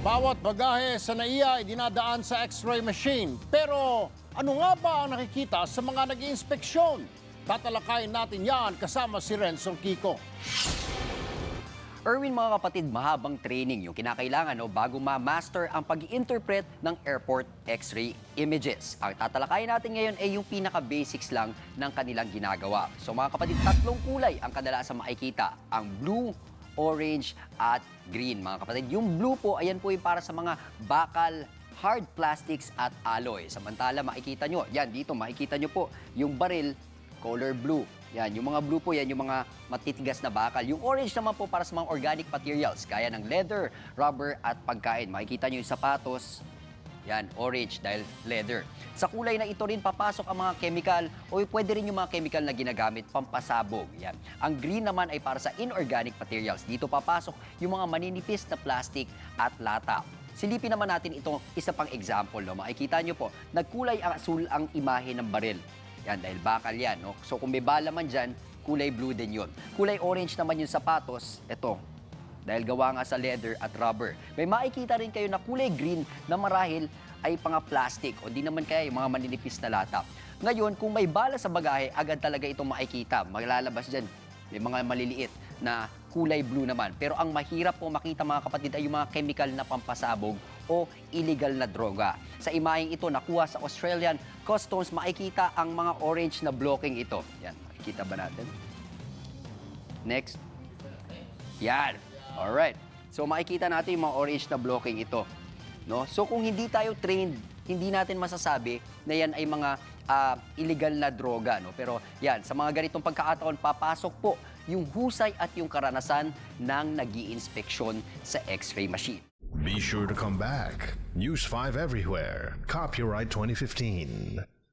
Bawat bagahe sa NAIA ay dinadaan sa x-ray machine. Pero ano nga ba ang nakikita sa mga nag inspeksyon Tatalakayin natin yan kasama si Renzo Kiko. Erwin mga kapatid, mahabang training yung kinakailangan no, bago ma-master ang pag interpret ng airport x-ray images. Ang tatalakayin natin ngayon ay yung pinaka-basics lang ng kanilang ginagawa. So mga kapatid, tatlong kulay ang kadalasan makikita. Ang blue, orange, at green. Mga kapatid, yung blue po, ayan po yung para sa mga bakal, hard plastics at alloy. Samantala, makikita nyo, yan dito, makikita nyo po, yung baril, color blue. Yan, yung mga blue po yan, yung mga matitigas na bakal. Yung orange naman po para sa mga organic materials, gaya ng leather, rubber at pagkain. Makikita nyo yung sapatos, yan, orange dahil leather. Sa kulay na ito rin papasok ang mga chemical o pwede rin yung mga chemical na ginagamit pampasabog. Yan. Ang green naman ay para sa inorganic materials. Dito papasok yung mga maninipis na plastic at lata. Silipin naman natin ito isa pang example. No? Makikita nyo po, nagkulay ang asul ang imahe ng baril. Yan, dahil bakal yan. No? So kung may bala man dyan, kulay blue din yun. Kulay orange naman yung sapatos, ito, dahil gawa nga sa leather at rubber. May makikita rin kayo na kulay green na marahil ay panga plastic o di naman kaya yung mga maninipis na lata. Ngayon, kung may bala sa bagahe, agad talaga itong makikita. Maglalabas dyan. May mga maliliit na kulay blue naman. Pero ang mahirap po makita mga kapatid ay yung mga chemical na pampasabog o illegal na droga. Sa imaheng ito, nakuha sa Australian Customs, makikita ang mga orange na blocking ito. Yan, makikita ba natin? Next. Yan. Alright. So makikita natin yung mga orange na blocking ito. No? So kung hindi tayo trained, hindi natin masasabi na yan ay mga ah, illegal na droga. No? Pero yan, sa mga ganitong pagkakataon, papasok po yung husay at yung karanasan ng nag inspeksyon sa x-ray machine. Be sure to come back. News 5 everywhere. Copyright 2015.